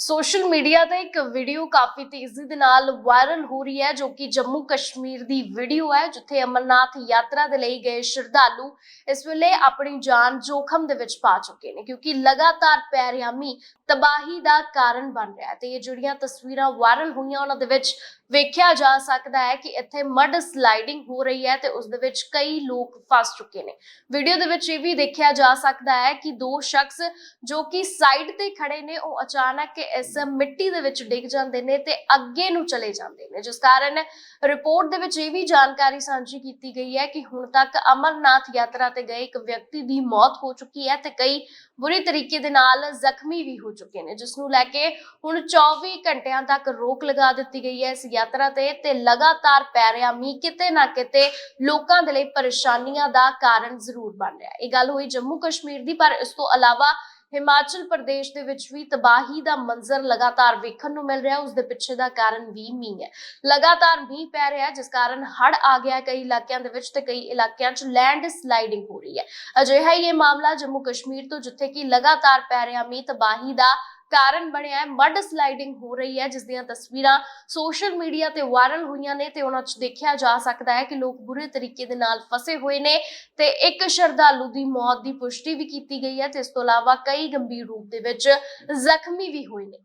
Social media ਤੇ ਇੱਕ video ਕਾਫੀ ਤੇਜ਼ੀ ਦੇ ਨਾਲ ਵਾਇਰਲ ਹੋ ਰਹੀ ਹੈ, ਜੋ ਕਿ ਜੰਮੂ ਕਸ਼ਮੀਰ ਦੀ ਵੀਡੀਓ ਹੈ, ਜਿੱਥੇ ਅਮਰਨਾਥ ਯਾਤਰਾ ਦੇ ਲਈ ਗਏ ਸ਼ਰਧਾਲੂ ਇਸ ਵੇਲੇ ਆਪਣੀ ਜਾਨ ਜੋਖਮ ਦੇ ਵਿੱਚ ਪਾ ਚੁੱਕੇ ਨੇ, ਕਿਉਂਕਿ ਲਗਾਤਾਰ ਪੈਰਿਆਮੀ ਤਬਾਹੀ ਦਾ ਕਾਰਨ ਬਣ ਰਿਹਾ ਹੈ ਤੇ ਇਹ ਜਿਹੜੀਆਂ ਤਸਵੀਰਾਂ ਵਾਇਰਲ ਹੋਈਆਂ, ਉਹਨਾਂ ਦੇ ਵਿੱਚ ਵੇਖਿਆ ਜਾ ਸਕਦਾ ਹੈ ਕਿ ਇੱਥੇ ਮਡ ਸਲਾਈਡਿੰਗ ਹੋ ਰਹੀ ਹੈ ਤੇ ਉਸ ਦੇ ਵਿੱਚ ਕਈ ਲੋਕ ਫਸ ਚੁੱਕੇ ਨੇ। ਵੀਡੀਓ ਦੇ ਵਿੱਚ ਇਹ ਵੀ ਦੇਖਿਆ ਜਾ ਸਕਦਾ ਹੈ ਕਿ ਦੋ ਸ਼ਖਸ ਜੋ ਕਿ ਸਾਈਡ ਤੇ ਖੜੇ ਨੇ, ਉਹ ਅਚਾਨਕ ਇਸ ਮਿੱਟੀ ਦੇ ਵਿੱਚ ਡਿੱਗ ਜਾਂਦੇ ਨੇ ਤੇ ਅੱਗੇ ਨੂੰ ਚਲੇ ਜਾਂਦੇ ਨੇ। ਜਿਸ ਕਾਰਨ ਰਿਪੋਰਟ ਦੇ ਵਿੱਚ ਇਹ ਵੀ ਜਾਣਕਾਰੀ ਸਾਂਝੀ ਕੀਤੀ ਗਈ ਹੈ ਕਿ ਹੁਣ ਤੱਕ ਅਮਰਨਾਥ ਯਾਤਰਾ ਤੇ ਗਏ ਇੱਕ ਵਿਅਕਤੀ ਦੀ ਮੌਤ ਹੋ ਚੁੱਕੀ ਹੈ ਤੇ ਕਈ ਬੁਰੀ ਤਰੀਕੇ ਦੇ ਨਾਲ ਜ਼ਖਮੀ ਵੀ ਹੋ ਚੁੱਕੇ ਨੇ, ਜਿਸ ਨੂੰ ਲੈ ਕੇ ਹੁਣ 24 ਘੰਟਿਆਂ ਤੱਕ ਰੋਕ ਲਗਾ ਦਿੱਤੀ ਗਈ ਹੈ ਇਸ ਯਾਤਰਾ ਤੇ ਤੇ ਲਗਾਤਾਰ ਪੈ ਰਿਹਾ ਮੀਂਹ, ਕਿਤੇ ਨਾ ਕਿਤੇ ਲੋਕਾਂ ਦੇ ਲਈ ਪਰੇਸ਼ਾਨੀਆਂ ਦਾ ਕਾਰਨ ਜ਼ਰੂਰ ਬਣ ਰਿਹਾ ਇਹ ਗੱਲ ਹੋਈ ਜੰਮੂ ਕਸ਼ਮੀਰ ਦੀ, ਪਰ ਇਸ ਤੋਂ ਇਲਾਵਾ ਹਿਮਾਚਲ ਪ੍ਰਦੇਸ਼ ਦੇ ਵਿੱਚ ਵੀ ਤਬਾਹੀ ਦਾ ਮੰਜ਼ਰ ਲਗਾਤਾਰ ਵੇਖਣ ਨੂੰ ਮਿਲ ਰਿਹਾ, ਉਸ ਦੇ ਪਿੱਛੇ ਦਾ ਕਾਰਨ ਵੀ ਮੀਂਹ ਹੈ। ਲਗਾਤਾਰ ਮੀਂਹ ਪੈ ਰਿਹਾ, ਜਿਸ ਕਾਰਨ ਹੜ੍ਹ ਆ ਗਿਆ ਕਈ ਇਲਾਕਿਆਂ ਦੇ ਵਿੱਚ ਤੇ ਕਈ ਇਲਾਕਿਆਂ 'ਚ ਲੈਂਡ ਸਲਾਈਡਿੰਗ ਹੋ ਰਹੀ ਹੈ। ਅਜਿਹਾ ਹੀ ਇਹ ਮਾਮਲਾ ਜੰਮੂ ਕਸ਼ਮੀਰ ਤੋਂ, ਜਿੱਥੇ ਕਿ ਲਗਾਤਾਰ ਪੈ ਰਿਹਾ ਮੀਂਹ, ਤਬਾਹੀ ਦਾ ਕਾਰਨ ਬਣਿਆ ਹੈ, ਮਡ ਸਲਾਈਡਿੰਗ ਹੋ ਰਹੀ ਹੈ, ਜਿਸ ਦੀਆਂ ਤਸਵੀਰਾਂ ਸੋਸ਼ਲ ਮੀਡੀਆ ਤੇ ਵਾਇਰਲ ਹੋਈਆਂ ਨੇ ਤੇ ਉਹਨਾਂ 'ਚ ਦੇਖਿਆ ਜਾ ਸਕਦਾ ਹੈ ਕਿ ਲੋਕ ਬੁਰੇ ਤਰੀਕੇ ਦੇ ਨਾਲ ਫਸੇ ਹੋਏ ਨੇ ਤੇ ਇੱਕ ਸ਼ਰਧਾਲੂ ਦੀ ਮੌਤ ਦੀ ਪੁਸ਼ਟੀ ਵੀ ਕੀਤੀ ਗਈ ਹੈ ਤੇ ਇਸ ਤੋਂ ਇਲਾਵਾ ਕਈ ਗੰਭੀਰ ਰੂਪ ਦੇ ਵਿੱਚ ਜ਼ਖਮੀ ਵੀ ਹੋਏ ਨੇ।